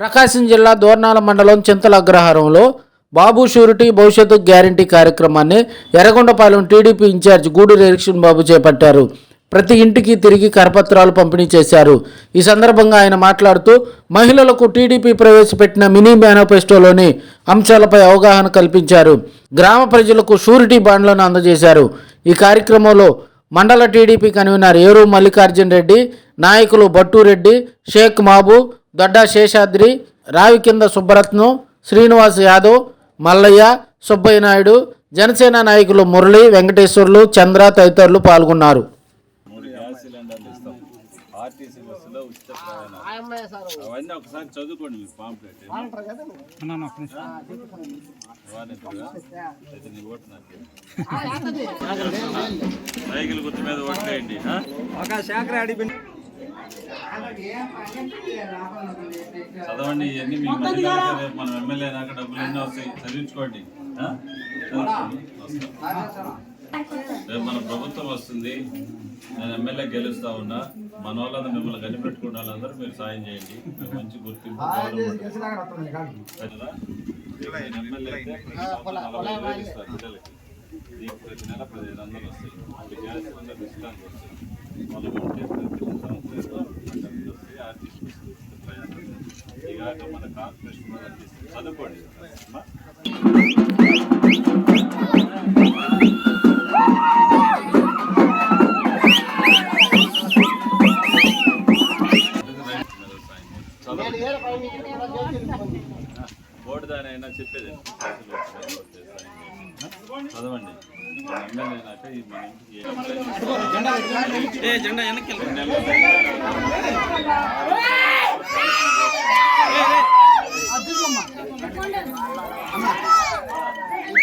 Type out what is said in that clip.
ప్రకాశం జిల్లా దోర్నాల మండలం చింతల అగ్రహారంలో బాబు షూరిటీ భవిష్యత్తు గ్యారంటీ కార్యక్రమాన్ని ఎర్రగొండపాలెం టీడీపీ ఇన్ఛార్జ్ గూడూరు ఎరిక్షన్ బాబు చేపట్టారు. ప్రతి ఇంటికి తిరిగి కరపత్రాలు పంపిణీ చేశారు. ఈ సందర్భంగా ఆయన మాట్లాడుతూ మహిళలకు టీడీపీ ప్రవేశపెట్టిన మినీ మేనిఫెస్టోలోని అంశాలపై అవగాహన కల్పించారు. గ్రామ ప్రజలకు షూరిటీ బాండ్లను అందజేశారు. ఈ కార్యక్రమంలో మండల టీడీపీ కన్వీనర్ ఏరు మల్లికార్జున్ రెడ్డి నాయకులు బట్టూరెడ్డి షేక్ మాబు దొడ్డా శేషాద్రి రావి కింద సుబ్బరత్నం శ్రీనివాస్ యాదవ్ మల్లయ్య సుబ్బయ్య నాయుడు జనసేన నాయకులు మురళి వెంకటేశ్వర్లు చంద్ర తదితరులు పాల్గొన్నారు. ఆర్టీసీ బస్సులో ఉచిత అవన్నీ ఒకసారి చదువుకోండి మీరు పాంప్లెట్. సైకిల్ గుర్తు మీద ఓట్లేయండి ఆ? చదవండి ఇవన్నీ మీ మధ్య రేపు మనం ఎమ్మెల్యే నాక డబ్బులు ఎన్నో వస్తాయి? చదివించుకోండి. రేపు మన ప్రభుత్వం వస్తుంది. నేను ఎమ్మెల్యే గెలుస్తా ఉన్నా. మన వాళ్ళందరూ మిమ్మల్ని కనిపెట్టుకున్న వాళ్ళందరూ మీరు సాయం చేయండి. మంచి గుర్తింపు? నేను ఎమ్మెల్యే అయితే నలభై వేలు పిల్లలకి. ప్రతి నెల పదిహేను వందలు వస్తాయి. గ్యాస్ వస్తాయి మనం ఉంటే ప్రతి సంవత్సరం ఏదో నాకు అన్ని వస్తాయి ఆర్టీసీ బస్సులు ఉచిత ప్రయాణం. ఇలాగ మన అందిస్తుంది. చదువుకోండి. అయినా చెప్పేది. చదవండి. ఎమ్మెల్యే జెండా వెనక్కి